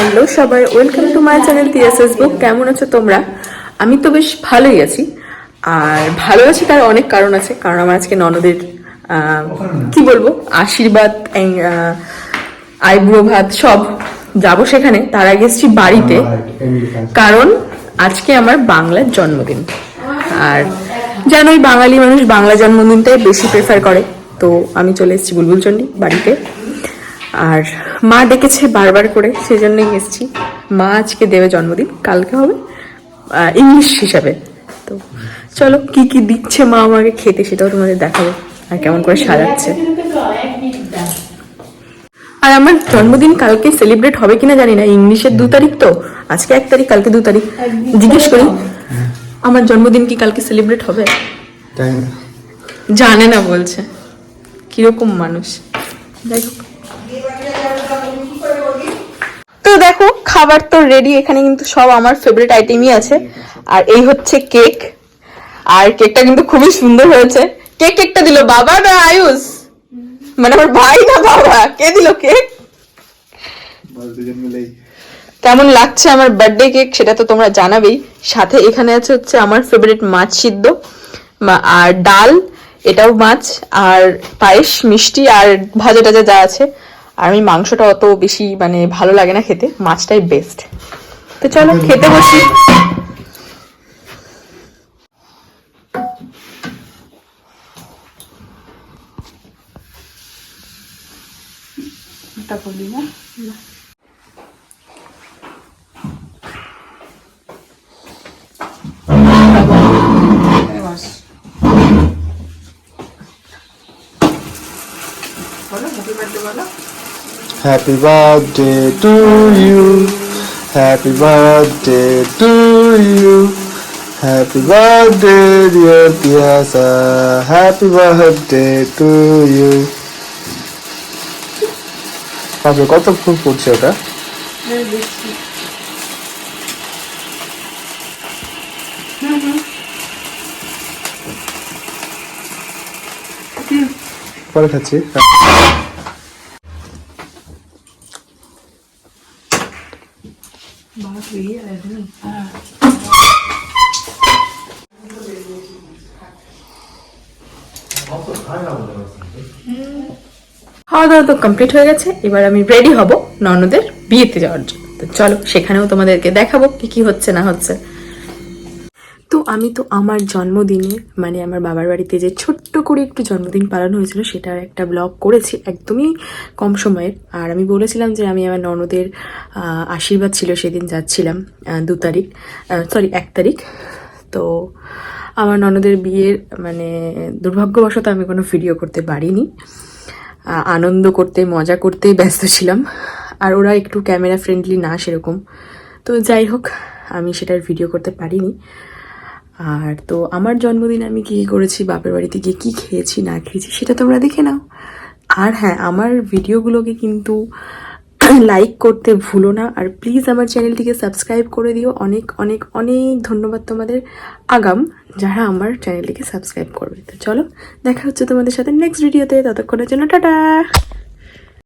Hello সবাই welcome to my channel TSS book. কেমন আছো তোমরা? আমি তো বেশ ভালোই আছি। আর ভালো আছি তার অনেক কারণ আছে কারণ আমার আজকে ননদের কি বলব আশীর্বাদ আইব্রো ভাত সব যাব সেখানে। তার আগে এসেছি বাড়িতে কারণ আজকে আমার বাংলার জন্মদিন। আর জানোই বাঙালি মানুষ বাংলা জন্মদিনটাই বেশি প্রেফার করে। তো আমি চলে এসেছি বুলবুলচন্ডী বাড়িতে। আর মা ডেকেছে বারবার করে সেই জন্যই এসেছি। মা আজকে দেবে জন্মদিন কালকে হবে ইংলিশ হিসাবে। তো চলো কি কি দিচ্ছে মা আমাকে খেতে সেটাও তোমাদের দেখাবো আর কেমন করে সাজাচ্ছে। আর আমার জন্মদিন কালকে সেলিব্রেট হবে কিনা জানি না ইংলিশের দু তারিখ তো আজকে এক তারিখ কালকে দু তারিখ। জিজ্ঞেস করি আমার জন্মদিন কি কালকে সেলিব্রেট হবে? জানে না বলছে। কীরকম মানুষ। যাই হোক তো দেখো খাবার তো রেডি এখানে কিন্তু সব আমার ফেভারিট আইটেমই আছে। আর এই হচ্ছে কেক আর কেকটা কিন্তু খুবই সুন্দর হয়েছে। কে কেকটা দিল? বাবা না আয়ুষ? মানে আমার ভাই না বাবা? কে দিল কেক কেমন লাগছে আমার বার্থডে কেক সেটা তো তোমরা জানাবেই। সাথে এখানে আছে হচ্ছে আমার ফেভারিট মাছ সিদ্ধ। আর ডাল এটাও মাছ। আর পায়েস মিষ্টি আর ভাজা টাজা যা আছে। আর আমি মাংসটা অত বেশি মানে ভালো লাগে না খেতে মাছটাই বেস্ট তো চলো খেতে বসি। Happy birthday to you happy birthday to you happy birthday dear Piyasa happy birthday to you তারপরে কত ফুল পড়ছে ওটা? পরে খাচ্ছি। খাওয়া দাওয়া তো কমপ্লিট হয়ে গেছে, এবার আমি রেডি হব ননদের বিয়েতে যাওয়ার জন্য। তো চলো, সেখানেও তোমাদেরকে দেখাবো কি কি হচ্ছে, না হচ্ছে। তো আমি তো আমার জন্মদিনে মানে আমার বাবার বাড়িতে যে ছোট্ট করে একটু জন্মদিন পালন হয়েছিল, সেটার একটা ব্লগ করেছি একদমই কম সময়ের। আর আমি বলেছিলাম যে আমি আমার ননদের আশীর্বাদ ছিল, সেদিন যাচ্ছিলাম দু তারিখ সরি এক তারিখ। তো আমার ননদের বিয়ের মানে দুর্ভাগ্যবশত আমি কোনো ভিডিও করতে পারিনি। আনন্দ করতে, মজা করতে ব্যস্ত ছিলাম। আর ওরা একটু ক্যামেরা ফ্রেন্ডলি না সেরকম। তো যাই হোক, আমি সেটার ভিডিও করতে পারিনি। আর তো আমার জন্মদিন আমি কী করেছি, বাপের বাড়িতে গিয়ে কী খেয়েছি, না খেয়েছি, সেটা তোমরা দেখে নাও। আর হ্যাঁ আমার ভিডিওগুলোকে কিন্তু লাইক করতে ভুলো না, আর প্লিজ আমার চ্যানেলটিকে সাবস্ক্রাইব করে দিও। অনেক অনেক অনেক ধন্যবাদ তোমাদের আগাম, যারা আমার চ্যানেলটিকে সাবস্ক্রাইব করবে। তো চলো, দেখা হচ্ছে তোমাদের সাথে নেক্সট ভিডিওতে ততক্ষণের জন্য টাটা!